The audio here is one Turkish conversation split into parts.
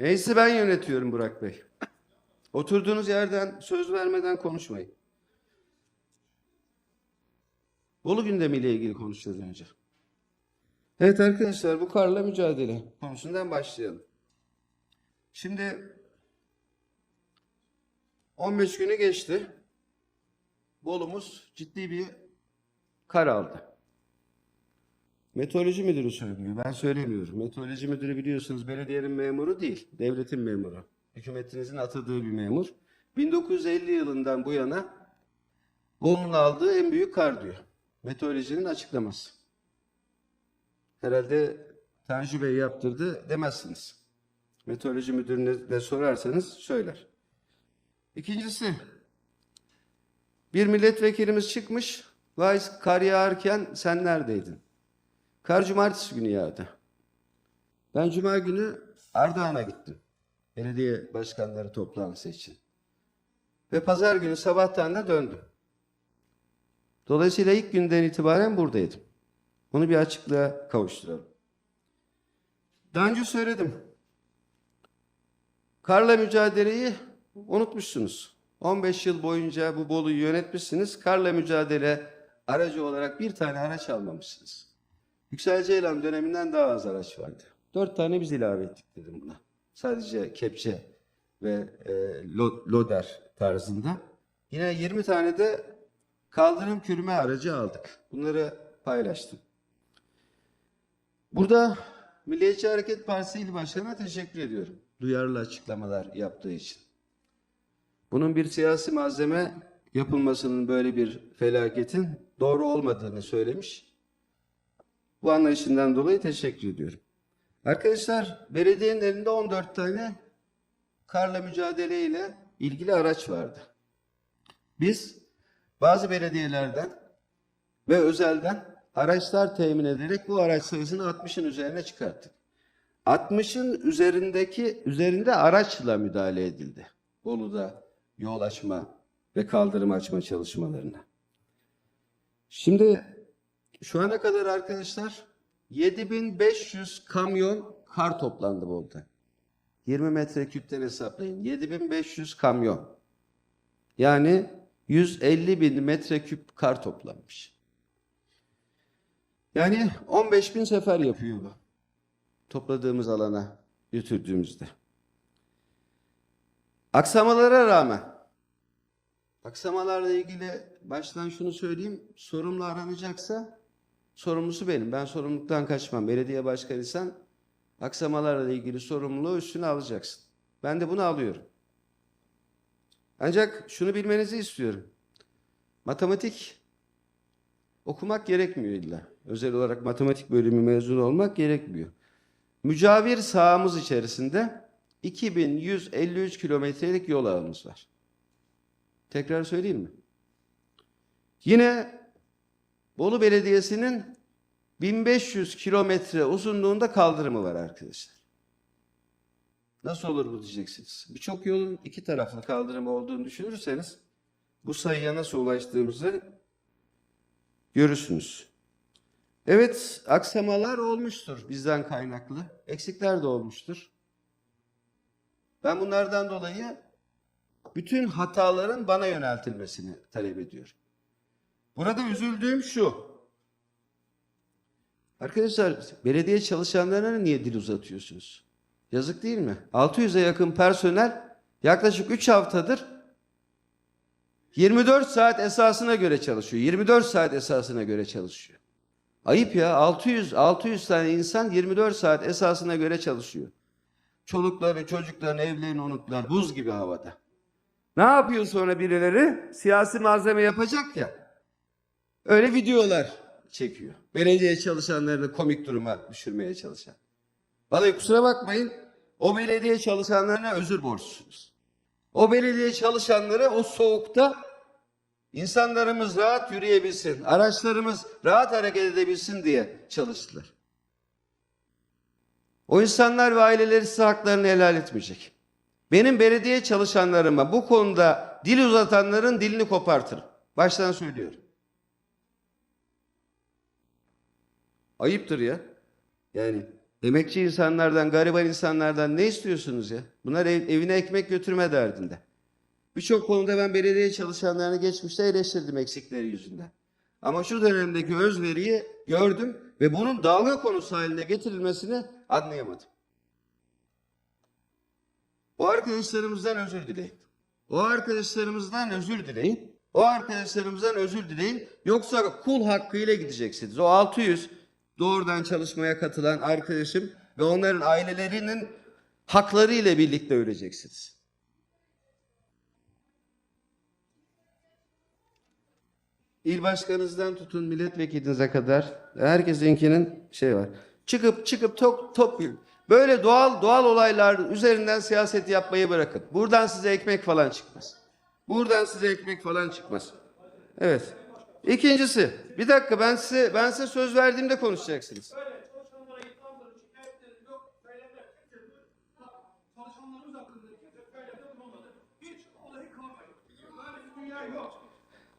Neyse ben yönetiyorum Burak Bey. Oturduğunuz yerden söz vermeden konuşmayın. Bolu gündemiyle ilgili konuşacağız önce. Evet arkadaşlar bu karla mücadele konusundan başlayalım. Şimdi 15 günü geçti. Bolumuz ciddi bir kar aldı. Meteoroloji müdürü söylüyor. Ben söylemiyorum. Meteoroloji müdürü biliyorsunuz belediyenin memuru değil. Devletin memuru. Hükümetinizin atadığı bir memur. 1950 yılından bu yana Bolu'nun aldığı en büyük kar diyor. Meteorolojinin açıklaması. Herhalde Tanju Bey yaptırdı demezsiniz. Meteoroloji müdürüne de sorarsanız söyler. İkincisi, bir milletvekilimiz çıkmış, vay kar yağarken sen neredeydin? Kar cumartesi günü yağdı. Ben cuma günü Ardahan'a gittim. Belediye başkanları toplantısı için. Ve pazar günü sabahtan da döndüm. Dolayısıyla ilk günden itibaren buradaydım. Bunu bir açıklığa kavuşturalım. Daha önce söyledim. Karla mücadeleyi unutmuşsunuz. 15 yıl boyunca bu Bolu'yu yönetmişsiniz. Karla mücadele aracı olarak bir tane araç almamışsınız. Yüksel Ceylan döneminden daha az araç vardı. Dört tane biz ilave ettik dedim buna. Sadece kepçe ve e, lo- loder tarzında. Yine 20 tane de kaldırım kürme aracı aldık. Bunları paylaştım. Burada Milliyetçi Hareket Partisi İl Başkanı'na teşekkür ediyorum. Duyarlı açıklamalar yaptığı için. Bunun bir siyasi malzeme yapılmasının böyle bir felaketin doğru olmadığını söylemiş. Bu anlayışından dolayı teşekkür ediyorum. Arkadaşlar belediyenin elinde 14 tane karla mücadele ile ilgili araç vardı. Biz bazı belediyelerden ve özelden araçlar temin ederek bu araç sayısını 60'ın üzerine çıkarttık. 60'ın üzerindeki üzerinde araçla müdahale edildi. Bolu'da yol açma ve kaldırım açma çalışmalarına. Şimdi şu ana kadar arkadaşlar 7500 kamyon kar toplandı Bolu'da. 20 metreküpten hesaplayın. 7500 kamyon. Yani 150 bin metreküp kar toplanmış. Yani 15 bin sefer yapıyor bu. Topladığımız alana götürdüğümüzde. Aksamalara rağmen aksamalarla ilgili baştan şunu söyleyeyim. Sorumlu aranacaksa sorumlusu benim. Ben sorumluluktan kaçmam. Belediye başkanıysan aksamalarla ilgili sorumluluğu üstüne alacaksın. Ben de bunu alıyorum. Ancak şunu bilmenizi istiyorum. Matematik okumak gerekmiyor illa. Özel olarak matematik bölümü mezun olmak gerekmiyor. Mücavir sahamız içerisinde 2153 kilometrelik yol ağımız var. Tekrar söyleyeyim mi? Yine Bolu Belediyesi'nin 1500 kilometre uzunluğunda kaldırımı var arkadaşlar. Nasıl olur bu diyeceksiniz. Birçok yolun iki taraflı kaldırımı olduğunu düşünürseniz bu sayıya nasıl ulaştığımızı görürsünüz. Evet, aksamalar olmuştur bizden kaynaklı. Eksikler de olmuştur. Ben bunlardan dolayı bütün hataların bana yöneltilmesini talep ediyorum. Burada üzüldüğüm şu. Arkadaşlar, belediye çalışanlarına niye dil uzatıyorsunuz? Yazık değil mi? 600'e yakın personel yaklaşık 3 haftadır 24 saat esasına göre çalışıyor. 24 saat esasına göre çalışıyor. Ayıp ya 600 600 tane insan 24 saat esasına göre çalışıyor. Çolukları, çocukların evlerini unuttular buz gibi havada. Ne yapıyor sonra birileri? Siyasi malzeme yapacak ya. Öyle videolar çekiyor. Belediye çalışanlarını komik duruma düşürmeye çalışan. Vallahi kusura bakmayın. O belediye çalışanlarına özür borçlusunuz. O belediye çalışanları o soğukta insanlarımız rahat yürüyebilsin, araçlarımız rahat hareket edebilsin diye çalıştılar. O insanlar ve aileleri size haklarını helal etmeyecek. Benim belediye çalışanlarıma bu konuda dil uzatanların dilini kopartırım. Baştan söylüyorum. Ayıptır ya. Yani Emekçi insanlardan, gariban insanlardan ne istiyorsunuz ya? Bunlar ev- evine ekmek götürme derdinde. Birçok konuda ben belediye çalışanlarını geçmişte eleştirdim eksikleri yüzünden. Ama şu dönemdeki özveriyi gördüm ve bunun dalga konusu haline getirilmesini anlayamadım. O arkadaşlarımızdan özür dileyin. O arkadaşlarımızdan özür dileyin. O arkadaşlarımızdan özür dileyin. Yoksa kul hakkıyla gideceksiniz. O 600 doğrudan çalışmaya katılan arkadaşım ve onların ailelerinin hakları ile birlikte öleceksiniz. İl başkanınızdan tutun milletvekilinize kadar herkesinkinin şey var. Çıkıp çıkıp top top böyle doğal doğal olaylar üzerinden siyaset yapmayı bırakın. Buradan size ekmek falan çıkmaz. Buradan size ekmek falan çıkmaz. Evet. İkincisi, bir dakika ben size ben size söz verdiğimde konuşacaksınız.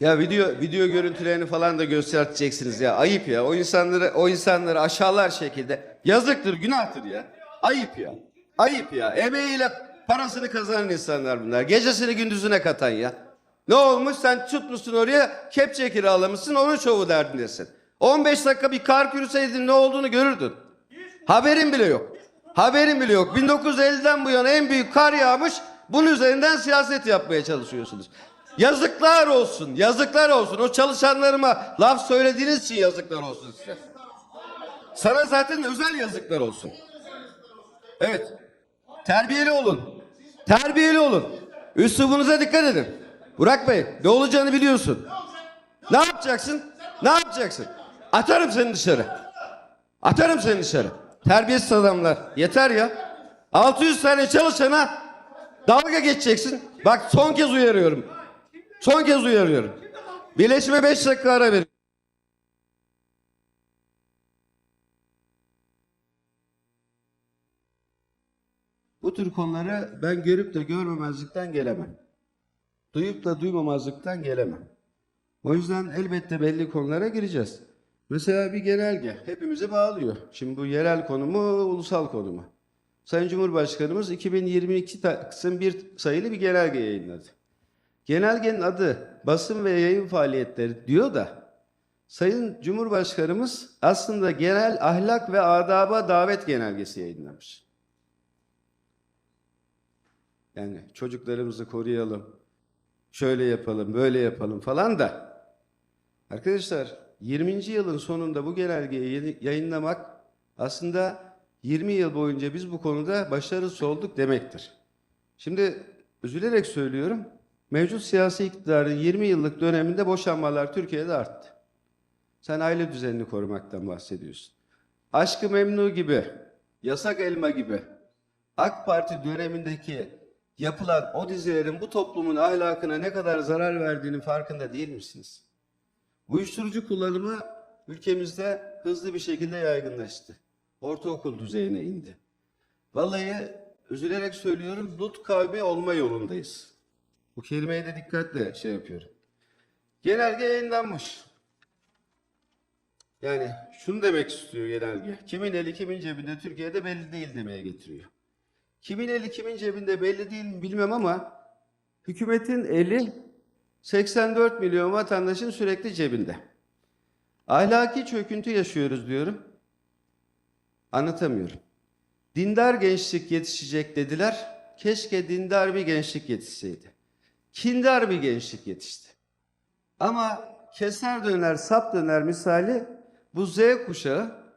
Ya video video görüntülerini falan da göstereceksiniz ya. Ayıp ya. O insanları o insanları aşağılar şekilde. Yazıktır, günahtır ya. Ayıp ya. Ayıp ya. Emeğiyle parasını kazanan insanlar bunlar. Gecesini gündüzüne katan ya. Ne olmuş sen tutmuşsun oraya kepçe kiralamışsın onun şovu derdindesin. 15 dakika bir kar kürüseydin ne olduğunu görürdün. Haberin bile yok. Haberin bile yok. 1950'den bu yana en büyük kar yağmış. Bunun üzerinden siyaset yapmaya çalışıyorsunuz. Yazıklar olsun. Yazıklar olsun. O çalışanlarıma laf söylediğiniz için yazıklar olsun size. Sana zaten özel yazıklar olsun. Evet. Terbiyeli olun. Terbiyeli olun. Üslubunuza dikkat edin. Burak Bey ne olacağını biliyorsun. Ne yapacaksın? Ne yapacaksın? Atarım seni dışarı. Atarım seni dışarı. Terbiyesiz adamlar. Yeter ya. 600 tane çalışana dalga geçeceksin. Bak son kez uyarıyorum. Son kez uyarıyorum. Birleşime 5 dakika ara verin. Bu tür konuları ben görüp de görmemezlikten gelemem. Duyup da duymamazlıktan gelemem. O yüzden elbette belli konulara gireceğiz. Mesela bir genelge hepimizi bağlıyor. Şimdi bu yerel konu mu, ulusal konu mu? Sayın Cumhurbaşkanımız 2022 Taksim 1 sayılı bir genelge yayınladı. Genelgenin adı basın ve yayın faaliyetleri diyor da Sayın Cumhurbaşkanımız aslında genel ahlak ve adaba davet genelgesi yayınlamış. Yani çocuklarımızı koruyalım, şöyle yapalım, böyle yapalım falan da. Arkadaşlar 20. yılın sonunda bu genelgeyi yayınlamak aslında 20 yıl boyunca biz bu konuda başarısız olduk demektir. Şimdi üzülerek söylüyorum, mevcut siyasi iktidarın 20 yıllık döneminde boşanmalar Türkiye'de arttı. Sen aile düzenini korumaktan bahsediyorsun. Aşkı Memnu gibi, Yasak Elma gibi AK Parti dönemindeki yapılan o dizilerin bu toplumun ahlakına ne kadar zarar verdiğinin farkında değil misiniz? Uyuşturucu kullanımı ülkemizde hızlı bir şekilde yaygınlaştı. Ortaokul düzeyine indi. Vallahi üzülerek söylüyorum Lut kavmi olma yolundayız. Bu kelimeye de dikkatle şey yapıyorum. Genelge yayınlanmış. Yani şunu demek istiyor genelge. Kimin eli kimin cebinde Türkiye'de belli değil demeye getiriyor. Kimin eli kimin cebinde belli değil bilmem ama hükümetin eli 84 milyon vatandaşın sürekli cebinde. Ahlaki çöküntü yaşıyoruz diyorum. Anlatamıyorum. Dindar gençlik yetişecek dediler. Keşke dindar bir gençlik yetişseydi. Kindar bir gençlik yetişti. Ama keser döner, sap döner misali bu Z kuşağı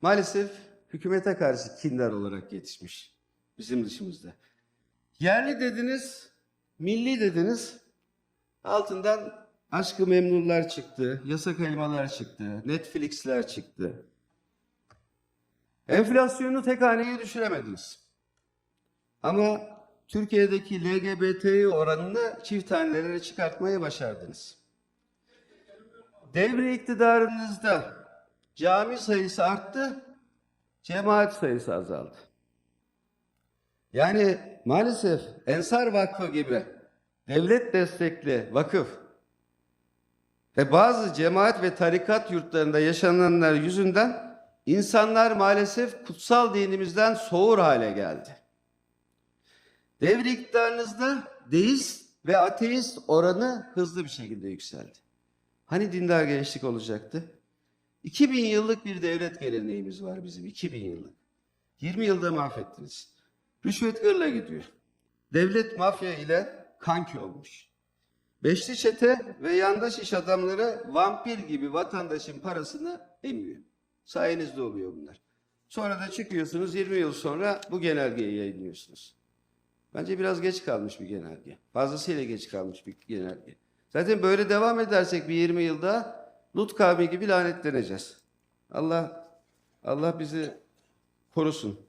maalesef hükümete karşı kindar olarak yetişmiş bizim dışımızda. Yerli dediniz, milli dediniz, altından aşkı memnunlar çıktı, yasak elmalar çıktı, Netflix'ler çıktı. Enflasyonu tek haneye düşüremediniz. Ama Türkiye'deki LGBT oranını çift hanelere çıkartmayı başardınız. Devre iktidarınızda cami sayısı arttı, cemaat sayısı azaldı. Yani maalesef Ensar Vakfı gibi devlet destekli vakıf ve bazı cemaat ve tarikat yurtlarında yaşananlar yüzünden insanlar maalesef kutsal dinimizden soğur hale geldi. Devri iktidarınızda deist ve ateist oranı hızlı bir şekilde yükseldi. Hani dindar gençlik olacaktı? 2000 yıllık bir devlet geleneğimiz var bizim. 2000 yıllık. 20 yılda mahvettiniz. Rüşvet gırla gidiyor. Devlet mafya ile kanki olmuş. Beşli çete ve yandaş iş adamları vampir gibi vatandaşın parasını emiyor. Sayenizde oluyor bunlar. Sonra da çıkıyorsunuz 20 yıl sonra bu genelgeyi yayınlıyorsunuz. Bence biraz geç kalmış bir genelge. Fazlasıyla geç kalmış bir genelge. Zaten böyle devam edersek bir 20 yılda Lut kavmi gibi lanetleneceğiz. Allah Allah bizi korusun.